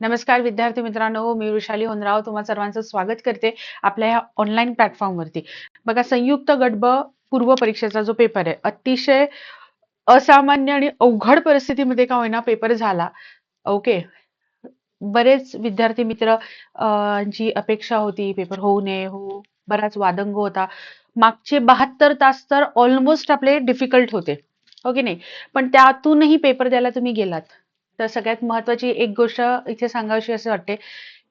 नमस्कार विद्यार्थी मित्रांनो मी वृषाली होनराव तुम्हा सर्वांचं स्वागत करते आपल्या ह्या ऑनलाईन प्लॅटफॉर्मवरती बघा संयुक्त गट ब पूर्व परीक्षेचा जो पेपर आहे अतिशय असामान्य आणि अवघड परिस्थितीमध्ये का होईना पेपर झाला. ओके बरेच विद्यार्थी मित्र जी ची अपेक्षा होती पेपर होऊ नये हो बराच वादंग होता. मागचे बहात्तर तास तर ऑलमोस्ट आपले डिफिकल्ट होते. हो की नाही? पण त्यातूनही पेपर द्यायला तुम्ही गेलात. तर सगळ्यात महत्वाची एक गोष्ट इथे सांगावीशी असं वाटते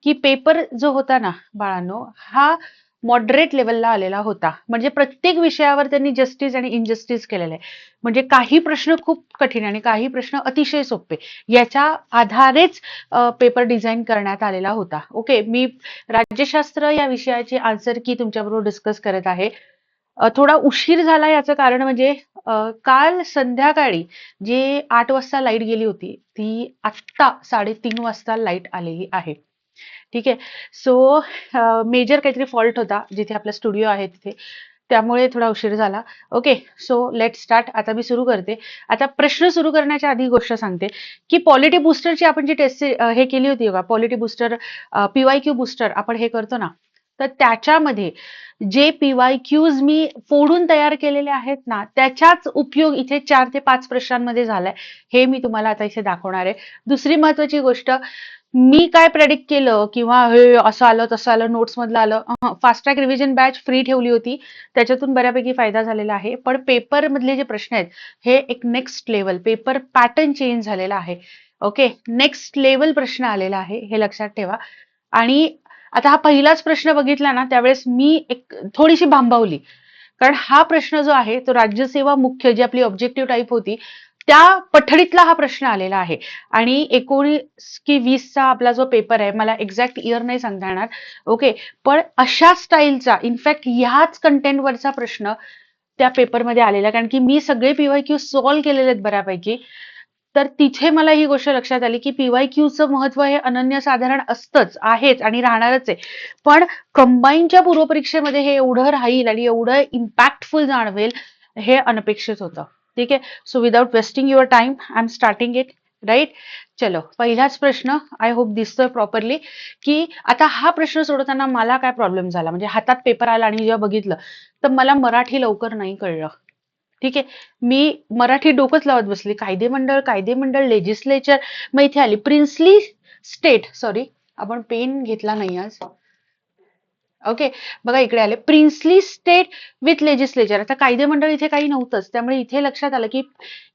की पेपर जो होता ना बाळांनो हा मॉडरेट लेवलला आलेला होता. म्हणजे प्रत्येक विषयावर त्यांनी जस्टिस आणि इनजस्टिस केलेलं. आहे म्हणजे काही प्रश्न खूप कठीण आणि काही प्रश्न अतिशय सोपे. याच्या आधारेच पेपर डिझाईन करण्यात आलेला होता. ओके मी राज्यशास्त्र या विषयाची आन्सर की तुमच्याबरोबर डिस्कस करत आहे. थोडा उशीर झाला याचं कारण म्हणजे काल संध्याकाळी जे आठ वाजता लाइट गेली होती ती आत्ता साडेतीन वाजता लाइट आलेली आहे. ठीक आहे? सो मेजर काहीतरी फॉल्ट होता जिथे आपला स्टुडिओ आहे तिथे. त्यामुळे थोडा उशीर झाला. ओके सो लेट स्टार्ट आता मी सुरू करते. आता प्रश्न सुरू करण्याच्या आधी गोष्ट सांगते की पॉलिटी बुस्टरची आपण जी टेस्ट हे केली होती बघा polity booster PY Q booster आपण हे करतो ना तर त्याच्यामध्ये जे पीवाय क्यूज मी फोडून तयार केलेले आहेत ना त्याचाच उपयोग इथे चार ते पाच प्रश्नांमध्ये झालाय. हे मी तुम्हाला आता इथे दाखवणार आहे. दुसरी महत्वाची गोष्ट मी काय प्रेडिक्ट केलं किंवा हे असं आलं तसं आलं नोट्स मधलं आलं fast track revision batch free ठेवली होती. त्याच्यातून बऱ्यापैकी फायदा झालेला आहे. पण पेपर मधले जे प्रश्न आहेत हे एक next level paper pattern change झालेला आहे. ओके नेक्स्ट लेवल प्रश्न आलेला आहे हे लक्षात ठेवा. आणि आता हा पहिलाच प्रश्न बघितला ना त्यावेळेस मी एक थोडीशी भांबावली. कारण हा प्रश्न जो आहे तो राज्यसेवा मुख्य जी आपली ऑब्जेक्टिव्ह टाईप होती त्या पठडीतला हा प्रश्न आलेला आहे. आणि एकोणीस की वीसचा आपला जो पेपर आहे मला एक्झॅक्ट इयर नाही सांगता येणार. ओके पण अशा स्टाईलचा इनफॅक्ट ह्याच कंटेंटवरचा प्रश्न त्या पेपरमध्ये आलेला कारण की मी सगळे पीवाय क्यू सॉल्व्ह केलेले आहेत बऱ्यापैकी. तर तिथे मला ही गोष्ट लक्षात आली की पीवाय क्यूचं महत्त्व हे अनन्यसाधारण असतंच आहेच आणि राहणारच आहे. पण कंबाईनच्या पूर्वपरीक्षेमध्ये हे एवढं राहील आणि एवढं इम्पॅक्टफुल जाणवेल हे अनपेक्षित होतं. ठीक आहे? So without wasting your time I am starting it right चलो पहिलाच प्रश्न आय होप दिसतोय प्रॉपरली की आता हा प्रश्न सोडवताना मला काय प्रॉब्लेम झाला? म्हणजे हातात पेपर आला आणि जेव्हा बघितलं तर मला मराठी लवकर नाही कळलं. ठीक आहे. मी मराठी डोकंच लावत बसली. कायदेमंडळ कायदेमंडळ लेजिस्लेचर मग इथे आली. प्रिन्सली स्टेट सॉरी आपण पेन घेतला नाही आज. ओके बघा इकडे आले. प्रिन्सली स्टेट विथ लेजिस्लेचर आता कायदेमंडळ इथे काही नव्हतंच. त्यामुळे इथे लक्षात आलं की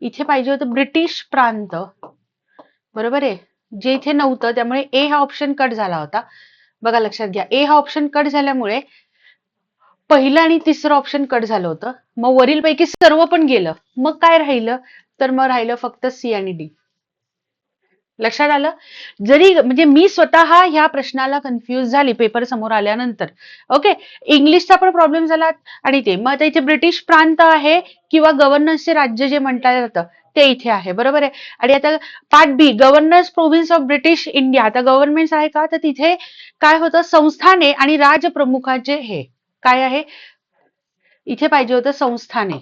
इथे पाहिजे होतं ब्रिटिश प्रांत. बरोबर आहे? जे इथे नव्हतं. त्यामुळे ए हा ऑप्शन कट झाला होता. बघा लक्षात घ्या. ए हा ऑप्शन कट झाल्यामुळे पहिलं आणि तिसरं ऑप्शन कट झालं होतं. मग वरील पैकी सर्व पण गेलं. मग काय राहिलं? तर मग राहिलं फक्त सी आणि डी लक्षात आलं? जरी म्हणजे मी स्वतः ह्या प्रश्नाला कन्फ्युज झाली पेपर समोर आल्यानंतर. ओके इंग्लिशचा पण प्रॉब्लेम झाला. आणि ते मग इथे ब्रिटिश प्रांत आहे किंवा गव्हर्नन्सचे राज्य जे म्हटलं जातं ते इथे आहे. बरोबर आहे? आणि आता part B governance province of British India आता गव्हर्नमेंट आहे का? तर तिथे काय होतं? संस्थाने आणि राजप्रमुखाचे हे. काय आहे? इथे पाहिजे होतं संस्थाने.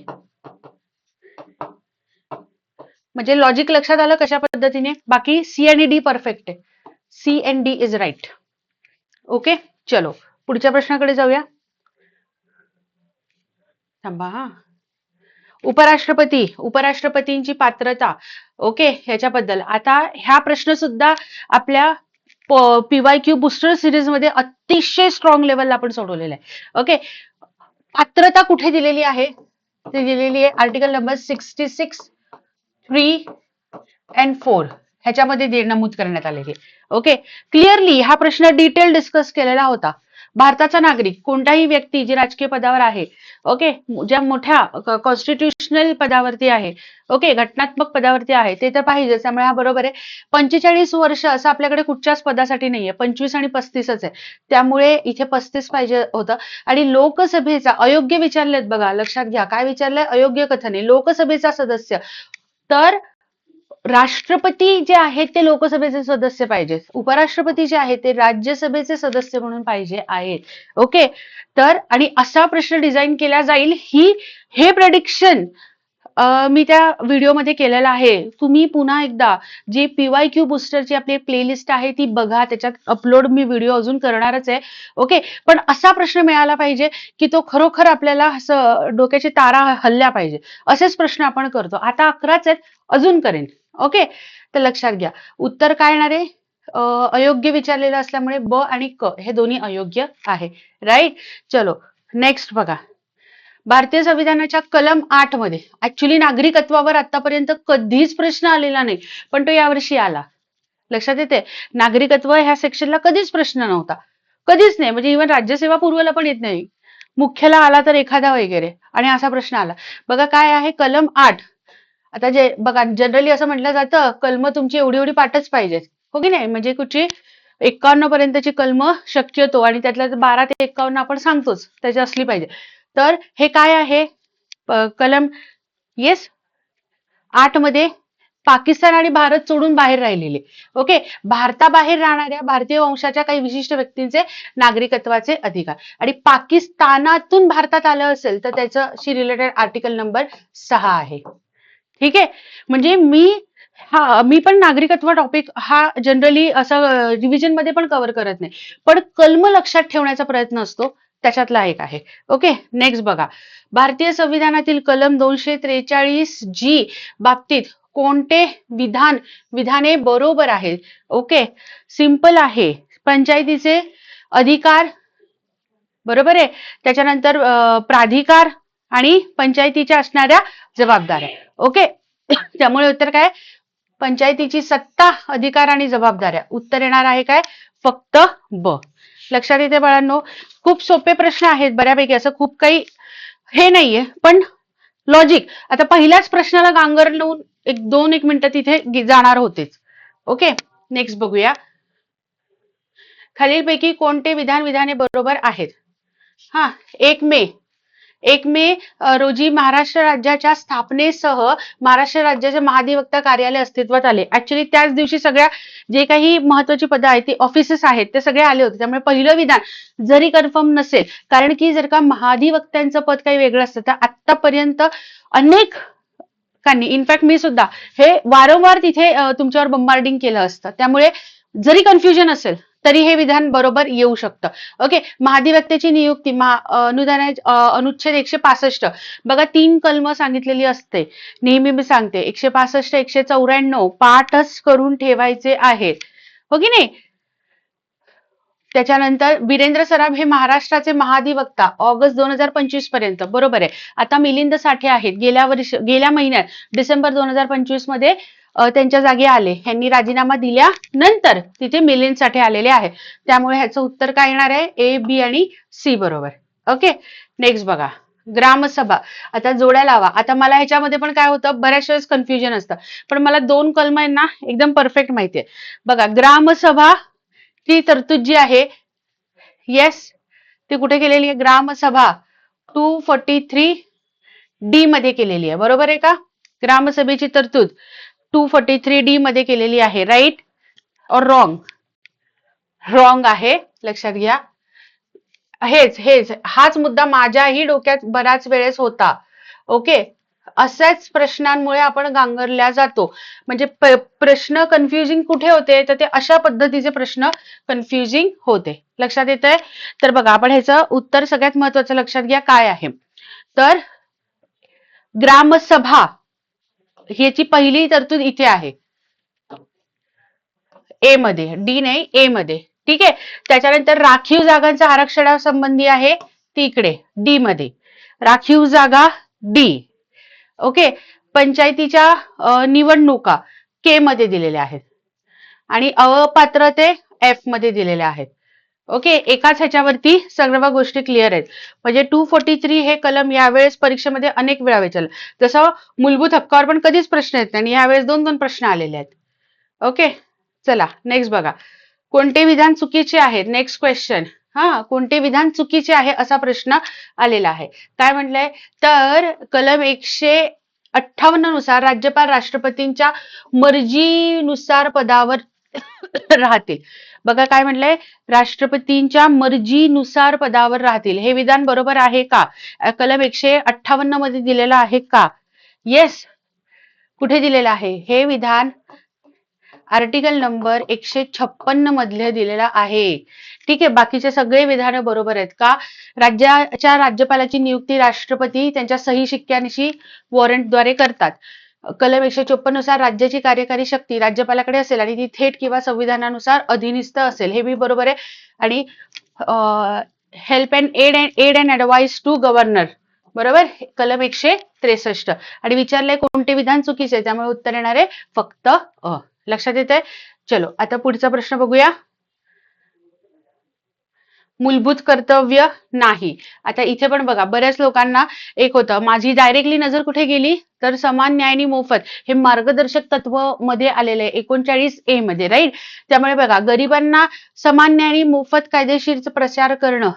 म्हणजे लॉजिक लक्षात आलं कशा पद्धतीने? बाकी सी आणि डी परफेक्ट आहे. C and D is right okay चलो. पुढच्या प्रश्नाकडे जाऊया. थांबा हा. उपराष्ट्रपती. उपराष्ट्रपतींची पात्रता. ओके ह्याच्याबद्दल. आता ह्या प्रश्न सुद्धा आपल्या पीवाय क्यू बुस्टर सिरीजमध्ये अतिशय स्ट्रॉंग लेवलला आपण सोडवलेलं आहे. ओके पात्रता कुठे दिलेली आहे? ती दिलेली आहे article number sixty six three and four ह्याच्यामध्ये नमूद करण्यात आलेली ओके क्लिअरली हा प्रश्न डिटेल डिस्कस केलेला होता. भारताचा नागरिक कोणताही व्यक्ती जी राजकीय पदावर आहे ओके ज्या मोठ्या कॉन्स्टिट्युशनल पदावरती आहे ओके घटनात्मक पदावरती आहे ते तर पाहिजे. त्यामुळे हा बरोबर आहे. पंचेचाळीस वर्ष असं आपल्याकडे कुठच्याच पदासाठी नाहीये. पंचवीस आणि पस्तीसच आहे. त्यामुळे इथे पस्तीस पाहिजे होतं. आणि लोकसभेचा अयोग्य विचारलेत बघा लक्षात घ्या. काय विचारलंय? अयोग्य कथने लोकसभेचा सदस्य. तर राष्ट्रपती जे आहेत ते लोकसभेचे सदस्य पाहिजेत उपराष्ट्रपती जे आहेत ते राज्यसभेचे सदस्य म्हणून पाहिजे आहेत. ओके तर आणि असा प्रश्न डिझाईन केला जाईल. ही हे प्रडिक्शन मी त्या व्हिडिओमध्ये केलेला आहे. तुम्ही पुन्हा एकदा जी पीवाय क्यू बुस्टरची आपली प्लेलिस्ट आहे ती बघा. त्याच्यात अपलोड मी व्हिडिओ अजून करणारच आहे. ओके पण असा प्रश्न मिळाला पाहिजे की तो खरोखर आपल्याला असं डोक्याची तारा हल्ल्या पाहिजे. असेच प्रश्न आपण करतो. आता अकराच आहेत. अजून करेन. ओके? तर लक्षात घ्या. उत्तर काय येणार आहे? अयोग्य विचारलेलं असल्यामुळे ब आणि क हे दोन्ही अयोग्य आहे. राईट चलो नेक्स्ट बघा. भारतीय संविधानाच्या कलम आठमध्ये ऍक्च्युली नागरिकत्वावर आतापर्यंत कधीच प्रश्न आलेला नाही पण तो यावर्षी आला. लक्षात येते नागरिकत्व ह्या सेक्शनला कधीच प्रश्न नव्हता. कधीच नाही म्हणजे इव्हन राज्यसेवा पूर्वला पण येत नाही. मुख्यला आला तर एखादा वगैरे आणि असा प्रश्न आला. बघा काय आहे? कलम आठ. आता जे बघा जनरली असं म्हटलं जातं कलम तुमची एवढी एवढी पाठच पाहिजेत. हो की नाही? म्हणजे कुठची एकावन्न पर्यंतची कलम शक्यतो आणि त्यातल्या बारा ते एकावन्न आपण सांगतोच त्याची असली पाहिजे. तर हे काय आहे? कलम येस आठमध्ये पाकिस्तान आणि भारत सोडून बाहेर राहिलेले. ओके? भारताबाहेर राहणाऱ्या भारतीय वंशाच्या काही विशिष्ट व्यक्तींचे नागरिकत्वाचे अधिकार. आणि पाकिस्तानातून भारतात आलं असेल तर त्याच्याशी रिलेटेड आर्टिकल नंबर सहा आहे. ठीक आहे? म्हणजे मी हा मी पण नागरिकत्व टॉपिक हा जनरली असं रिव्हिजनमध्ये पण कव्हर करत नाही. पण कलम लक्षात ठेवण्याचा प्रयत्न असतो त्याच्यातला एक आहे. ओके नेक्स्ट बघा. भारतीय संविधानातील कलम दोनशे त्रेचाळीस जी बाबतीत कोणते विधान विधाने बरोबर आहे ओके सिंपल आहे. पंचायतीचे अधिकार बरोबर आहे? त्याच्यानंतर प्राधिकार आणि पंचायतीच्या असणाऱ्या जबाबदाऱ्या. ओके त्यामुळे उत्तर काय? पंचायतीची सत्ता अधिकार आणि जबाबदाऱ्या. उत्तर येणार आहे काय? फक्त ब. लक्षात येते बाळांनो खूप सोपे प्रश्न आहेत बऱ्यापैकी असं खूप काही हे नाहीये पण लॉजिक आता पहिल्याच प्रश्नाला गांगर लावून एक दोन एक मिनिटं तिथे जाणार होतेच. ओके नेक्स्ट बघूया. खालीलपैकी कोणते विधान विधाने बरोबर आहेत? हा एक मे. एक मे रोजी महाराष्ट्र राज्याच्या स्थापनेसह महाराष्ट्र राज्याचे महाधिवक्ता कार्यालय अस्तित्वात आले. ऍक्च्युली त्याच दिवशी सगळ्या जे काही महत्वाची पदं आहेत ती ऑफिसेस आहेत ते सगळे आले होते. त्यामुळे पहिलं विधान जरी कन्फर्म नसेल कारण की जर का महाधिवक्त्यांचं पद काही वेगळं असतं तर आतापर्यंत अनेक इनफॅक्ट मी सुद्धा हे वारंवार तिथे तुमच्यावर बंबार्डिंग केलं असतं. त्यामुळे जरी कन्फ्युजन असेल तरी हे विधान बरोबर येऊ शकतं. ओके महाधिवक्त्याची नियुक्ती महा अनुच्छेद एकशे पासष्ट. बघा तीन कलम सांगितलेली असते. नेहमी मी सांगते एकशे पासष्ट एकशे चौऱ्याण्णव पाठच करून ठेवायचे आहेत. हो की नाही? त्याच्यानंतर वीरेंद्र सराफ हे महाराष्ट्राचे महाधिवक्ता ऑगस्ट दोन हजार पंचवीसपर्यंत. बरोबर आहे. आता मिलिंद साठे आहेत. गेल्या वर्ष गेल्या महिन्यात डिसेंबर दोन हजार पंचवीसमध्ये त्यांच्या जागी आले. यांनी राजीनामा दिल्यानंतर तिथे मिलिंदसाठी आलेले आहे. त्यामुळे ह्याचं उत्तर काय येणार आहे? ए बी आणि सी बरोबर. ओके नेक्स्ट बघा. ग्रामसभा. आता जोड्या लावा. आता मला ह्याच्यामध्ये पण काय होतं? बऱ्याच वेळेस कन्फ्युजन असतं. पण मला दोन कलम ना एकदम परफेक्ट माहिती आहे बघा ग्रामसभा ची तरतूद जी आहे येस ती कुठे केलेली आहे? ग्रामसभा टू फोर्टी थ्री डी मध्ये केलेली आहे. बरोबर आहे का? ग्रामसभेची तरतूद. टू फोर्टी थ्री डी मध्ये केलेली आहे राईट और रॉंग रॉंग आहे लक्षात घ्या. हेच हेच. हाच मुद्दा माझ्याही डोक्यात बऱ्याच वेळेस होता. ओके अशाच प्रश्नांमुळे आपण गांगरल्या जातो. म्हणजे प्रश्न कन्फ्युजिंग कुठे होते? तर ते अशा पद्धतीचे प्रश्न कन्फ्युजिंग होते. लक्षात येत आहे तर बघा आपण ह्याचं उत्तर सगळ्यात महत्वाचं लक्षात घ्या काय आहे? तर ग्रामसभा ह्याची पहिली तरतूद इथे आहे. ए मध्ये डी नाही ए मध्ये. ठीक आहे? त्याच्यानंतर राखीव जागांचा आरक्षणासंबंधी आहे ती इकडे डी मध्ये. राखीव जागा डी ओके? पंचायतीच्या निवडणुका के मध्ये दिलेल्या आहेत. आणि अपात्रते एफमध्ये दिलेल्या आहेत. ओके एकाच ह्याच्यावरती सर्व गोष्टी क्लिअर आहेत. म्हणजे टू फोर्टी थ्री हे कलम यावेळेस परीक्षेमध्ये अनेक वेळा विचारलं जसं मूलभूत हक्कावर पण कधीच प्रश्न येत नाही आणि यावेळेस दोन दोन प्रश्न आलेले आहेत. ओके चला नेक्स्ट बघा. कोणते विधान चुकीचे आहे? नेक्स्ट क्वेश्चन हा कोणते विधान चुकीचे आहे असा प्रश्न आलेला आहे. काय म्हटलंय? तर कलम एकशे अठ्ठावन्ननुसार राज्यपाल राष्ट्रपतींच्या मर्जीनुसार पदावर राहतील. बघा काय म्हटलंय राष्ट्रपतींच्या मर्जीनुसार पदावर राहतील. हे विधान बरोबर आहे का? कलम एकशे अठ्ठावन्नमध्ये दिलेलं आहे का? येस कुठे दिलेलं आहे? हे विधान आर्टिकल नंबर एकशे छप्पन्न मधले दिलेला आहे. ठीक आहे बाकीचे सगळे विधानं बरोबर आहेत का? राज्याच्या राज्यपालाची नियुक्ती राष्ट्रपती त्यांच्या सही शिक्क्यांशी वॉरंटद्वारे करतात. कलम एकशे चोपन्ननुसार राज्याची कार्यकारी शक्ती राज्यपालाकडे असेल आणि ती थेट किंवा संविधानानुसार अधिनिस्त असेल हे बी बरोबर आहे. आणि help and aid and aid and advice to governor बरोबर? कलम एकशे त्रेसष्ट. आणि विचारलंय कोणते विधान चुकीचे त्यामुळे उत्तर येणार आहे फक्त अ. लक्षात येत आहे चलो आता पुढचा प्रश्न बघूया. मूलभूत कर्तव्य नाही. आता इथे पण बघा बऱ्याच लोकांना एक होतं माझी डायरेक्टली नजर कुठे गेली? तर समान न्याय आणि मोफत हे मार्गदर्शक तत्वमध्ये आलेले आहे एकोणचाळीस ए मध्ये राईट त्यामुळे बघा गरिबांना समान न्याय आणि मोफत कायदेशीर प्रचार करणं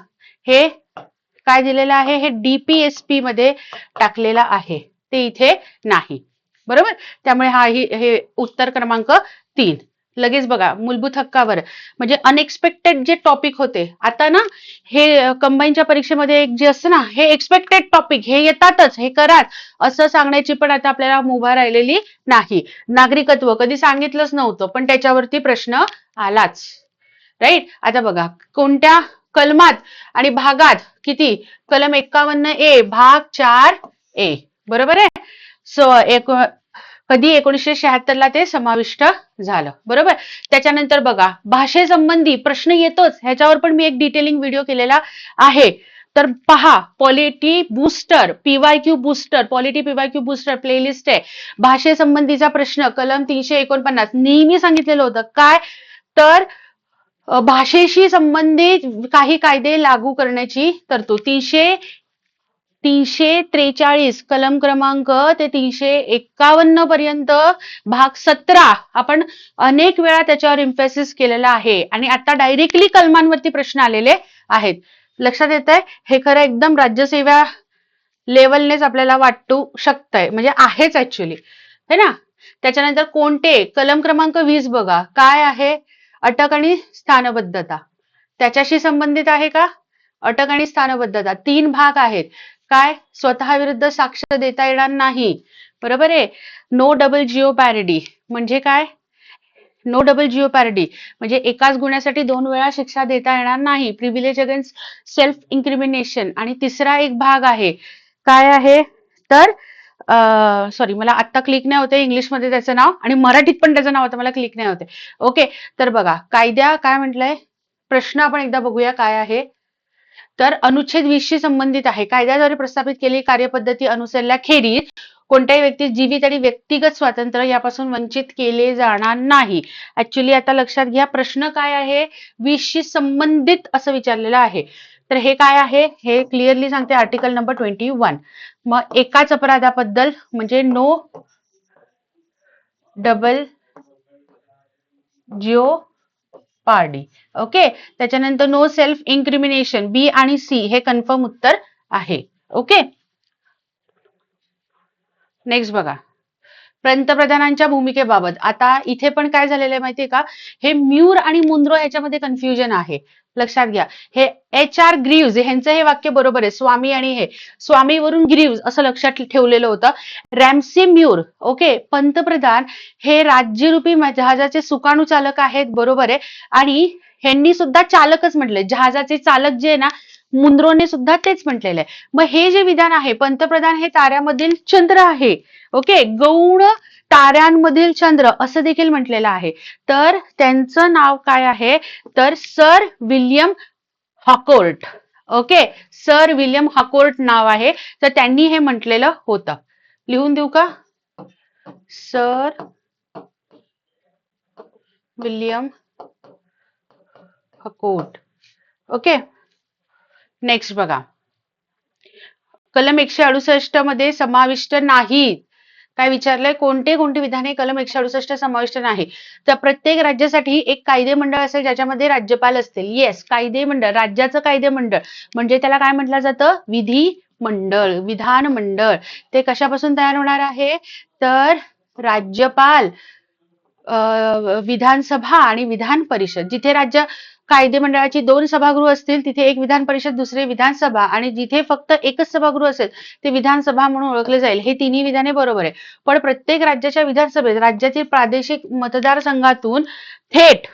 हे काय दिलेलं आहे? हे डीपीएसपी मध्ये टाकलेलं आहे. ते इथे नाही. बरोबर? त्यामुळे हा ही हे उत्तर क्रमांक तीन. लगेच बघा मूलभूत हक्कावर. म्हणजे अनएक्सपेक्टेड जे टॉपिक होते आता ना हे कंबाईनच्या परीक्षेमध्ये एक जे असतं ना हे एक्सपेक्टेड टॉपिक हे येतातच हे कराच. असं सांगण्याची पण आता आपल्याला मुभा राहिलेली नाही. नागरिकत्व कधी सांगितलंच नव्हतं पण त्याच्यावरती प्रश्न आलाच. राईट आता बघा कोणत्या कलमात आणि भागात किती? कलम एक्कावन्न ए भाग चार ए. बरोबर आहे? सो एक कधी एकोणीसशे शहात्तरला ते समाविष्ट झालं. बरोबर? त्याच्यानंतर बघा भाषेसंबंधी प्रश्न येतोच. ह्याच्यावर पण मी एक डिटेलिंग व्हिडिओ केलेला आहे. तर पहा polity booster PY Q booster polity PY Q booster playlist आहे. भाषेसंबंधीचा प्रश्न कलम तीनशे एकोणपन्नास. नेहमी सांगितलेलं होतं. काय? तर भाषेशी संबंधित काही कायदे लागू करण्याची तरतूद. तीनशे तीनशे त्रेचाळीस कलम क्रमांक ते तीनशे एक्कावन्न पर्यंत भाग सतरा. आपण अनेक वेळा त्याच्यावर इम्फेसिस केलेला आहे. आणि आता डायरेक्टली कलमांवरती प्रश्न आलेले आहेत. लक्षात येत आहे हे खरं एकदम राज्यसेवा लेवलनेच आपल्याला वाटू शकतंय. म्हणजे आहेच ऍक्च्युली है ना? त्याच्यानंतर कोणते? कलम क्रमांक वीस बघा. काय आहे? अटक आणि स्थानबद्धता. त्याच्याशी संबंधित आहे का? अटक आणि स्थानबद्धता. तीन भाग आहेत. काय? स्वतः विरुद्ध साक्ष देता येणार नाही. बरोबर आहे? नो डबल जिओ पॅरडी म्हणजे काय? नो डबल जिओ पॅरडी म्हणजे एकाच गुन्ह्यासाठी दोन वेळा शिक्षा देता येणार नाही. प्रिव्हिलेज अगेन्स्ट सेल्फ इन्क्रिमिनेशन आणि तिसरा एक भाग आहे. काय आहे? तर सॉरी मला आत्ता क्लिक नाही होते इंग्लिशमध्ये त्याचं नाव आणि मराठीत पण त्याचं नाव होतं मला क्लिक नाही होते ओके तर बघा कायद्या काय म्हटलंय? प्रश्न आपण एकदा बघूया काय आहे. तर अनुच्छेद वीसशी संबंधित आहे. कायद्याद्वारे प्रस्थापित केलेली कार्यपद्धती अनुसरल्याखेरीज कोणत्याही व्यक्ती जीवित आणि व्यक्तिगत स्वातंत्र्य यापासून वंचित केले जाणार नाही. ऍक्च्युली आता लक्षात घ्या प्रश्न काय आहे? वीसशी संबंधित असं विचारलेलं आहे. तर हे काय आहे? हे क्लिअरली सांगते आर्टिकल नंबर ट्वेंटी वन मग एकाच अपराधाबद्दल म्हणजे no double jeopardy. Okay त्याच्यानंतर नो सेल्फ इन्क्रिमिनेशन बी आणि सी हे कन्फर्म उत्तर आहे. ओके नेक्स्ट बघा. पंतप्रधानांच्या भूमिकेबाबत. आता इथे पण काय झालेलं आहे माहितीये का? हे म्यूर आणि मुंद्रो याच्यामध्ये कन्फ्युजन आहे. लक्षात घ्या. हे एच आर ग्रीव्ज ह्यांचं हे वाक्य बरोबर आहे. स्वामी आणि हे. स्वामीवरून ग्रीव्ज असं लक्षात ठेवलेलं होतं. रॅमसी म्यूर ओके पंतप्रधान हे राज्यरूपी जहाजाचे सुकाणू चालक आहेत बरोबर आहे. आणि ह्यांनी सुद्धा चालकच म्हटले जहाजाचे चालक जे आहे ना मुंद्रोने सुद्धा तेच म्हटलेलं आहे. मग हे जे विधान आहे पंतप्रधान हे ताऱ्यामधील चंद्र आहे. ओके? गौण ताऱ्यांमधील चंद्र असं देखील म्हटलेलं आहे. तर त्यांचं नाव काय आहे? तर sir William Harcourt. Okay? Sir William Harcourt नाव आहे. तर त्यांनी हे म्हटलेलं होतं. लिहून देऊ का? Sir William Harcourt. Okay? Next बघा. कलम एकशे अडुसष्टमध्ये समाविष्ट नाहीत. काय विचारलंय? कोणते कोणते विधाने कलम एकशे अडुसष्ट समाविष्ट नाही? तर प्रत्येक राज्यासाठी एक कायदे मंडळ असेल ज्याच्यामध्ये राज्यपाल असतील. येस कायदे मंडळ राज्याचं कायदे मंडळ. म्हणजे त्याला काय म्हटलं जातं? विधी मंडळ विधान मंडळ. ते कशापासून तयार होणार आहे? तर राज्यपाल विधानसभा आणि विधान परिषद. जिथे राज्य कायदेमंडळाची दोन सभागृह असतील तिथे एक विधान परिषद दुसरे विधानसभा. आणि जिथे फक्त एकच सभागृह असेल ते विधानसभा म्हणून ओळखले जाईल. हे तिन्ही विधाने बरोबर आहे. पण प्रत्येक राज्याच्या विधानसभेत राज्यातील प्रादेशिक मतदारसंघातून थेट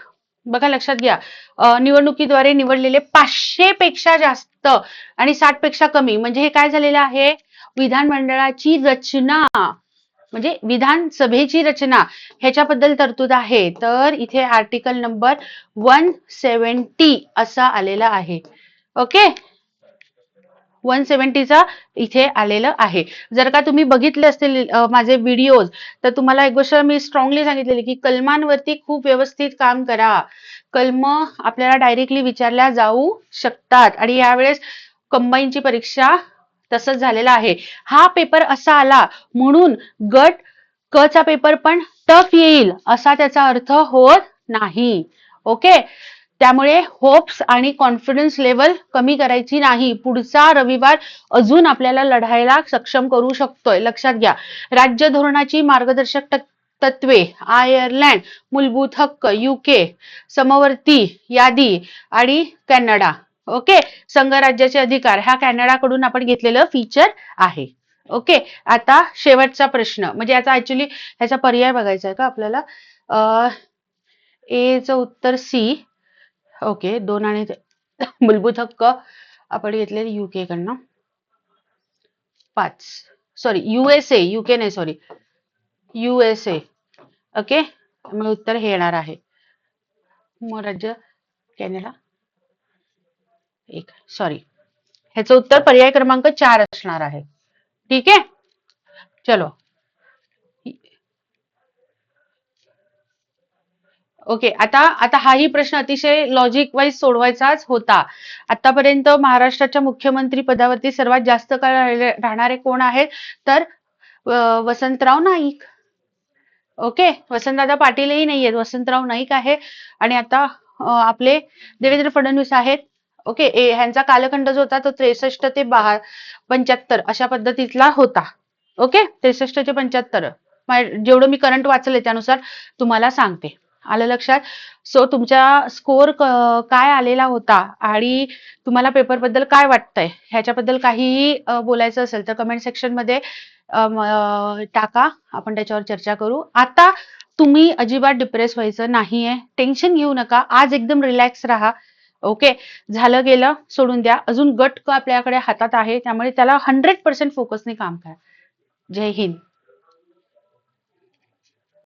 बघा लक्षात घ्या निवडणुकीद्वारे निवडलेले पाचशे पेक्षा जास्त आणि साठपेक्षा कमी. म्हणजे हे काय झालेलं आहे? विधानमंडळाची रचना म्हणजे विधानसभेची रचना ह्याच्याबद्दल तरतूद आहे. तर इथे आर्टिकल नंबर वन सेवन्टी असा आलेला आहे. ओके वन सेवन्टीचा इथे आलेलं आहे. जर का तुम्ही बघितले असतील माझे व्हिडिओज तर तुम्हाला एक गोष्ट मी स्ट्रॉंगली सांगितलेली की कलमांवरती खूप व्यवस्थित काम करा. कलम आपल्याला डायरेक्टली विचारल्या जाऊ शकतात. आणि यावेळेस कंबाईनची परीक्षा तसंच झालेला आहे. हा पेपर असा आला म्हणून गट क चा पेपर पण टफ येईल असा त्याचा अर्थ होत नाही. ओके? त्यामुळे होप्स आणि कॉन्फिडन्स लेवल कमी करायची नाही. पुढचा रविवार अजून आपल्याला लढायला सक्षम करू शकतोय. लक्षात घ्या. राज्य धोरणाची मार्गदर्शक तत्वे आयर्लंड मूलभूत हक्क युके समवर्ती यादी आणि कॅनडा. ओके? संघराज्याचे अधिकार. ह्या कॅनडाकडून आपण घेतलेलं फीचर आहे. ओके? आता शेवटचा प्रश्न. म्हणजे याचा ऍक्च्युली ह्याचा पर्याय बघायचा आहे का आपल्याला? ए च उत्तर सी ओके दोन आणि मूलभूत हक्क आपण घेतलेले युके कडनं. पाच. सॉरी युएसए युके नाही सॉरी युएसए ओके? मग उत्तर हे येणार आहे. मग राज्य कॅनडा. एक सॉरी ह्याचं उत्तर पर्याय क्रमांक चार असणार आहे. ठीक आहे? चलो. ओके आता आता हाही प्रश्न अतिशय लॉजिक वाईज सोडवायचाच होता. आतापर्यंत महाराष्ट्राच्या मुख्यमंत्री पदावरती सर्वात जास्त काळ राहिले- राहणारे कोण आहेत? तर वसंतराव नाईक. ओके वसंतदादा पाटीलही नाही आहेत वसंतराव नाईक आहे. आणि आता आपले देवेंद्र फडणवीस आहेत. ओके ए ह्यांचा कालखंड जो होता तो त्रेसष्ट ते बहा पंच्याहत्तर अशा पद्धतीतला होता. ओके त्रेसष्ट ते पंच्याहत्तर. जेवढं मी करंट वाचले त्यानुसार तुम्हाला सांगते. आलं लक्षात? सो तुमच्या स्कोअर काय आलेला होता आणि तुम्हाला पेपरबद्दल काय वाटतंय? ह्याच्याबद्दल काहीही बोलायचं असेल तर कमेंट सेक्शनमध्ये टाका. आपण त्याच्यावर चर्चा करू. आता तुम्ही अजिबात डिप्रेस व्हायचं नाहीये. टेन्शन घेऊ नका. आज एकदम रिलॅक्स राहा. ओके झालं गेलं सोडून द्या. अजून गट आपल्याकडे हातात आहे त्यामुळे त्याला हंड्रेड पर्सेंट फोकसने काम करा. जय हिंद.